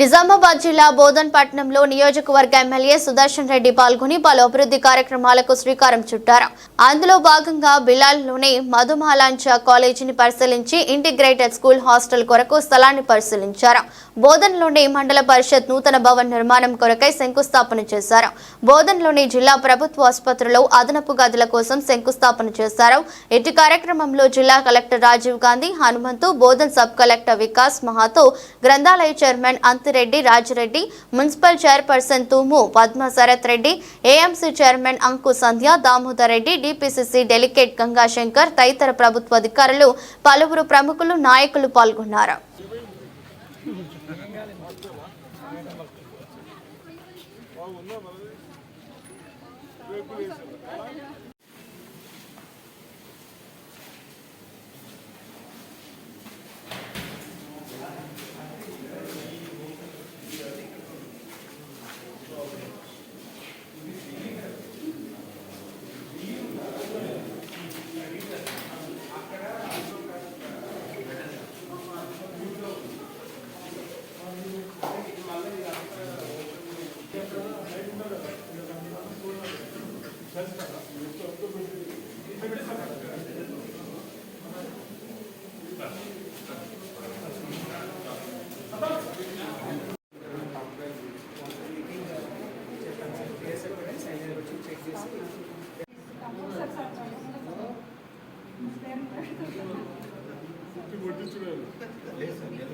నిజామాబాద్ జిల్లా బోధన్పట్నంలో నియోజకవర్గ ఎమ్మెల్యే సుదర్శన్ రెడ్డి పాల్గొని పలు అభివృద్ధి కార్యక్రమాలకు శ్రీకారం చుట్టారు. అందులో భాగంగా బిలాల్లోని మధుమాలాంచ కాలేజీని పరిశీలించి ఇంటిగ్రేటెడ్ స్కూల్ హాస్టల్ కొరకు స్థలాన్ని పరిశీలించారు. బోధన్లోని మండల పరిషత్ నూతన భవన్ నిర్మాణం కొరకై శంకుస్థాపన చేశారు. బోధన్లోని జిల్లా ప్రభుత్వ ఆసుపత్రిలో అదనపు గదుల కోసం శంకుస్థాపన చేశారు. ఇటు కార్యక్రమంలో జిల్లా collector Rajiv Gandhi Hanumanthu Bodhan sub collector Vikas Mahato గ్రంథాలయ chairman Anthireddy Rajireddy municipal chairperson Thumu Padma Sharath Reddy AMC chairman Anku Sandhya Damodar Reddy DPCC delegate Gangashankar తదితర ప్రభుత్వ అధికారులు పలువురు ప్రముఖులు నాయకులు పాల్గొన్నారు.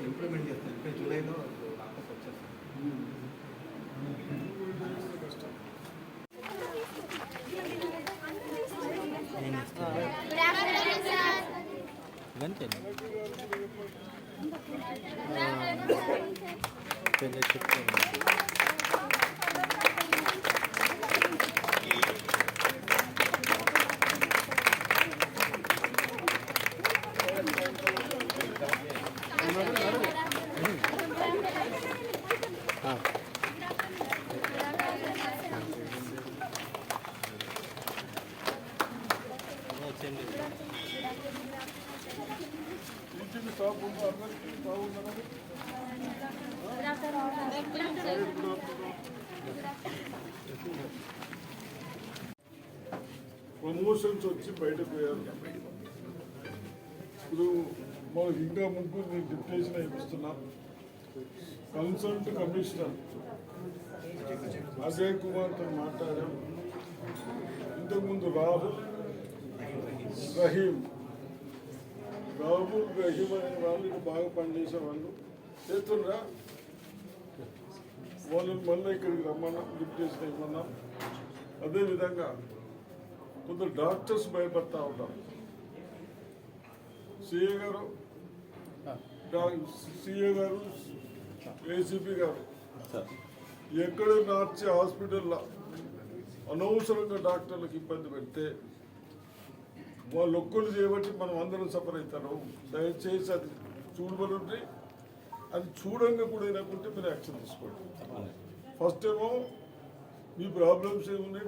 ఇంప్లిమెంట్ చేస్తాను ఇప్పుడు జూలైలో లాకప్ వచ్చేస్తాను Ganteng. Thank you. Ah. Promotions వచ్చి బయటకు పోయారు. ఇప్పుడు మనకు ఇంకా ముగ్గురు నేను డిప్యుటేషన్ ఇస్తున్నాం కన్సల్ట్ కమిషనర్ అజయ్ కుమార్తో మాట్లాడాం. ఇంతకుముందు రాహుల్ రహీం. రాహుల్ రహీం అనే వాళ్ళు ఇక్కడ బాగా పనిచేసే వాళ్ళు చేస్తుండ్రా? వాళ్ళని మళ్ళీ ఇక్కడికి రమ్మన్నాం డిప్యుటేషన్ ఇవ్వమన్నాం అదేవిధంగా కొందరు డాక్టర్స్ భయపడతా ఉంటారు. సిఏ గారు సిఏ గారు ఏసీపీ గారు ఎక్కడ మార్చి హాస్పిటల్లో అనవసరంగా డాక్టర్లకు ఇబ్బంది పెడితే వాళ్ళు ఒక్కరు చేయబట్టి మనం అందరం సఫర్ అవుతారు దయచేసి అది చూడబడి అది చూడంగా కూడా లేకుంటే మీరు యాక్షన్ తీసుకోండి. ఫస్ట్ ఏమో మీ ప్రాబ్లమ్స్ ఏమున్నాయి